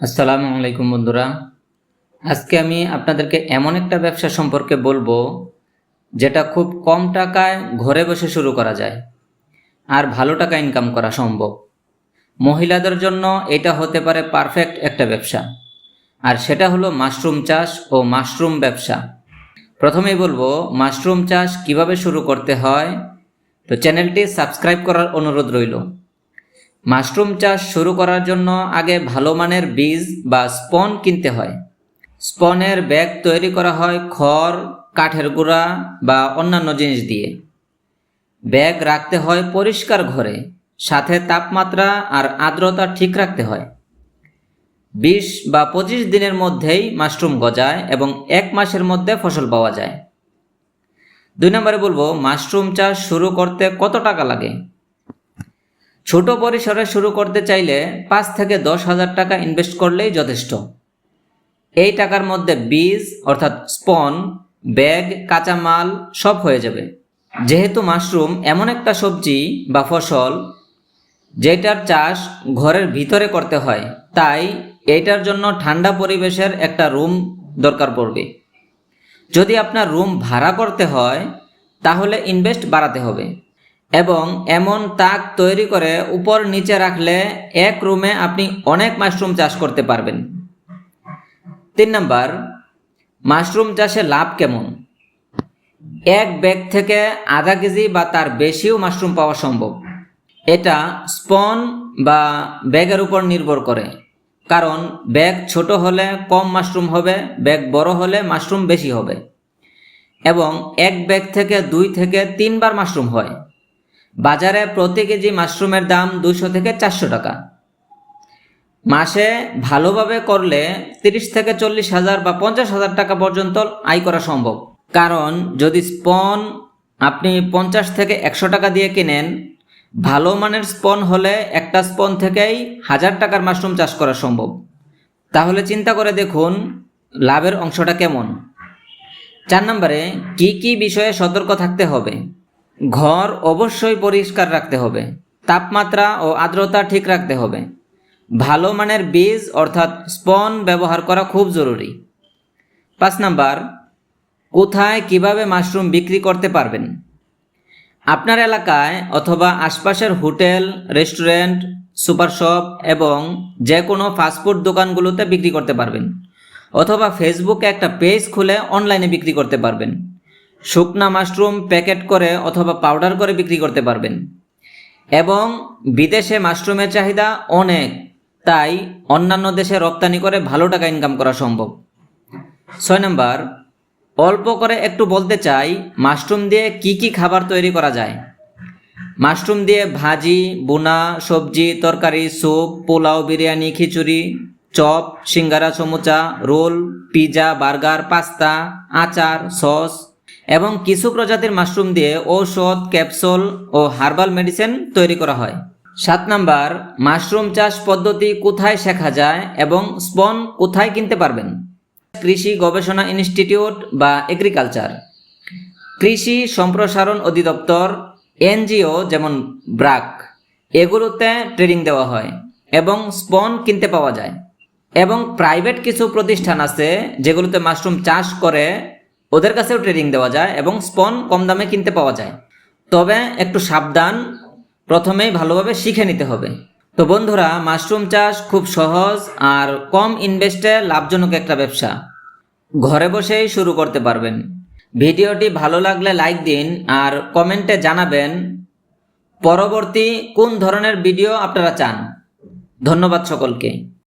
আসসালামু আলাইকুম বন্ধুরা। আজকে আমি আপনাদেরকে এমন একটা ব্যবসা সম্পর্কে বলব, যেটা খুব কম টাকায় ঘরে বসে শুরু করা যায় আর ভালো টাকা ইনকাম করা সম্ভব। মহিলাদের জন্য এটা হতে পারে পারফেক্ট একটা ব্যবসা। আর সেটা হলো মাশরুম চাষ ও মাশরুম ব্যবসা। প্রথমেই বলব মাশরুম চাষ কীভাবে শুরু করতে হয়? তো চ্যানেলটি সাবস্ক্রাইব করার অনুরোধ রইল। মাশরুম চাষ শুরু করার জন্য আগে ভালো মানের বীজ বা স্পন কিনতে হয়। স্পনের ব্যাগ তৈরি করা হয় খড়, কাঠের গুঁড়া বা অন্যান্য জিনিস দিয়ে। ব্যাগ রাখতে হয় পরিষ্কার ঘরে, সাথে তাপমাত্রা আর আর্দ্রতা ঠিক রাখতে হয়। বিশ বা পঁচিশ দিনের মধ্যেই মাশরুম গজায় এবং এক মাসের মধ্যে ফসল পাওয়া যায়। দুই নম্বরে বলব, মাশরুম চাষ শুরু করতে কত টাকা লাগে? ছোট পরিসরে শুরু করতে চাইলে পাঁচ থেকে দশ হাজার টাকা ইনভেস্ট করলেই যথেষ্ট। এই টাকার মধ্যে বীজ, অর্থাৎ স্পন, ব্যাগ, কাঁচামাল সব হয়ে যাবে। যেহেতু মাশরুম এমন একটা সবজি বা ফসল যেটার চাষ ঘরের ভিতরে করতে হয়, তাই এইটার জন্য ঠান্ডা পরিবেশের একটা রুম দরকার পড়বে। যদি আপনার রুম ভাড়া করতে হয়, তাহলে ইনভেস্ট বাড়াতে হবে। এবং এমন তাক তৈরি করে উপর নিচে রাখলে এক রুমে আপনি অনেক মাশরুম চাষ করতে পারবেন। তিন নাম্বার, মাশরুম চাষে লাভ কেমন? এক ব্যাগ থেকে আধা কেজি বা তার বেশিও মাশরুম পাওয়া সম্ভব। এটা স্পন বা ব্যাগের উপর নির্ভর করে। কারণ ব্যাগ ছোট হলে কম মাশরুম হবে, ব্যাগ বড় হলে মাশরুম বেশি হবে। এবং এক ব্যাগ থেকে দুই থেকে তিনবার মাশরুম হয়। বাজারে প্রতি কেজি মাশরুমের দাম দুশো থেকে চারশো টাকা। মাসে ভালোভাবে করলে তিরিশ থেকে চল্লিশ হাজার বা পঞ্চাশ হাজার টাকা পর্যন্ত আয় করা সম্ভব। কারণ যদি স্পন আপনি পঞ্চাশ থেকে একশো টাকা দিয়ে কিনেন, ভালো মানের স্পন হলে একটা স্পন থেকেই হাজার টাকার মাশরুম চাষ করা সম্ভব। তাহলে চিন্তা করে দেখুন লাভের অংশটা কেমন। চার নম্বরে কি কি বিষয়ে সতর্ক থাকতে হবে? ঘর অবশ্যই পরিষ্কার রাখতে হবে, তাপমাত্রা ও আর্দ্রতা ঠিক রাখতে হবে। ভালো মানের বীজ অর্থাৎ স্পন ব্যবহার করা খুব জরুরি। পাঁচ নাম্বার, কোথায় কীভাবে মাশরুম বিক্রি করতে পারবেন? আপনার এলাকায় অথবা আশপাশের হোটেল, রেস্টুরেন্ট, সুপার শপ এবং যে কোনো ফাস্টফুড দোকানগুলোতে বিক্রি করতে পারবেন। অথবা ফেসবুকে একটা পেজ খুলে অনলাইনে বিক্রি করতে পারবেন। শুকনা মাশরুম প্যাকেট করে অথবা পাউডার করে বিক্রি করতে পারবেন। এবং বিদেশে মাশরুমের চাহিদা অনেক, তাই অন্যান্য দেশে রপ্তানি করে ভালো টাকা ইনকাম করা সম্ভব। ছয় নম্বর, অল্প করে একটু বলতে চাই, মাশরুম দিয়ে কি কি খাবার তৈরি করা যায়? মাশরুম দিয়ে ভাজি বোনা সবজি, তরকারি, স্যুপ, পোলাও, বিরিয়ানি, খিচুড়ি, চপ, সিঙ্গারা, সমুচা, রোল, পিজা, বার্গার, পাস্তা, আচার, সস এবং কিছু প্রজাতির মাশরুম দিয়ে ঔষধ, ক্যাপসুল ও হার্বাল মেডিসিন তৈরি করা হয়। সাত নাম্বার, মাশরুম চাষ পদ্ধতি কোথায় শেখা যায় এবং স্পন কোথায় কিনতে পারবেন? কৃষি গবেষণা ইনস্টিটিউট বা এগ্রিকালচার। কৃষি সম্প্রসারণ অধিদপ্তর, এনজিও যেমন ব্রাক, এগুলোতে ট্রেনিং দেওয়া হয় এবং স্পন কিনতে পাওয়া যায়। এবং প্রাইভেট কিছু প্রতিষ্ঠান আছে যেগুলোতে মাশরুম চাষ করে ওদের কাছেও ট্রেনিং দেওয়া যায় এবং স্পন কম দামে কিনতে পাওয়া যায়। তবে একটু সাবধান, প্রথমেই ভালোভাবে শিখে নিতে হবে। তো বন্ধুরা, মাশরুম চাষ খুব সহজ আর কম ইনভেস্টে লাভজনক একটা ব্যবসা। ঘরে বসেই শুরু করতে পারবেন। ভিডিওটি ভালো লাগলে লাইক দিন আর কমেন্টে জানাবেন পরবর্তী কোন ধরনের ভিডিও আপনারা চান। ধন্যবাদ সকলকে।